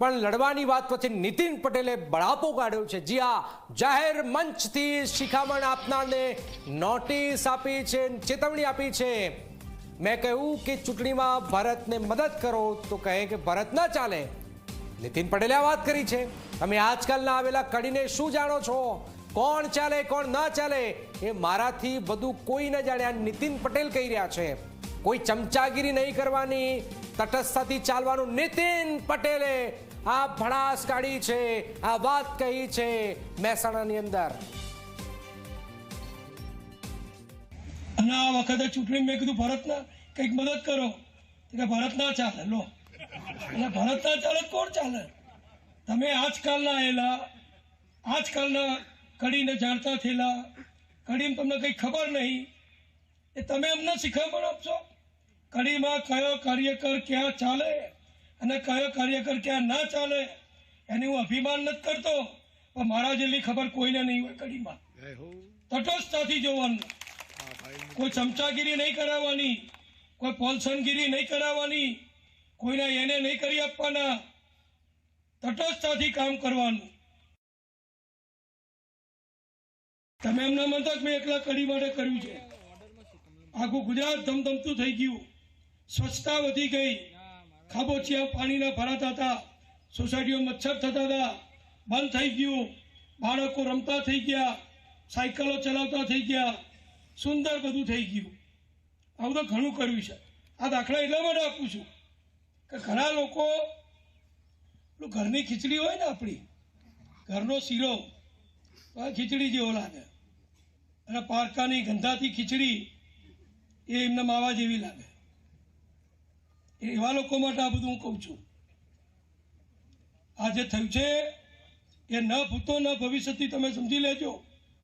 પણ લડવાની વાત પછી નીતિન પટેલે બળાપો કાઢ્યો છે. જી આ જાહેર મંચથી શિખામણ આપનારને નોટિસ આપી છે, ચેતવણી આપી છે. મેં કહ્યું કે ચૂંટણીમાં ભારતને મદદ કરો તો કહે કે ભારત ન ચાલે. નીતિન પટેલે આ વાત કરી છે. તમે આજકાલના આવેલા કડીને શું જાણો છો? કોણ ચાલે, કોણ ન ચાલે એ મારાથી બધું કોઈ ન જાણે આ નીતિન પટેલ કહી રહ્યા છે. કોઈ ચમચાગીરી નહીં કરવાની તટસ્થતાથી ચાલવાનું નીતિન પટેલે આ ભડાસ કાઢી છે, આ વાત કહી છે મહેસાણાની અંદર. અને આ વખતે ચૂંટણી મેં કીધું, ભરતના કંઈક મદદ કરો. કે ભરત ના ચાલે, લો. એટલે ભરત ના ચાલે કોણ ચાલે? તમે આજકાલના આવેલા આજકાલના કડીને જાણતા થયેલા, કડીને તમને કંઈ ખબર નહીં, એ તમે અમને શીખવણ આપશો? કડીમાં કયો કાર્યકર ક્યાં ચાલે અને કયો કાર્યકર ક્યાં ના ચાલે એની હું અભિમાન નથી કરતો પણ મારા જેટલી ખબર કોઈને નહીં હોય કડીમાં. તટસ્થતાથી જોવાનું. કોઈ ચમચાગીરી નહીં કરાવવાની કોઈ પોલસનગીરી નહીં કરાવવાની કોઈને એને નહીં કરી આપવાના. તટસ્થતાથી કામ કરવાનું. તમે એમના માનતા મેં એકલા કડી માટે કર્યું છે. આખું ગુજરાત ધમધમતું થઈ ગયું. સ્વચ્છતા વધી ગઈ. ખાબોચિયા પાણીના ભરાતા હતા. સોસાયટીઓ મચ્છર થતા હતા. બંધ થઈ ગયું. બાળકો રમતા થઈ ગયા. સાયકલો ચલાવતા થઈ ગયા. સુંદર બધું થઈ ગયું. આવું તો ઘણું કર્યું છે. આ દાખલા એટલા માટે આપું છું કે ઘણા લોકો ઘરની ખીચડી હોય ને આપણી, ઘરનો શીરો આ ખીચડી જેવો લાગે. અને પારકાની ગંધાતી ખીચડી એ એમને માવા જેવી લાગે. એવા લોકો માટે આ બધું હું કહું છું. આ જે થયું છે એ ન ભૂતો, ન ભવિષ્યથી તમે સમજી લેજો.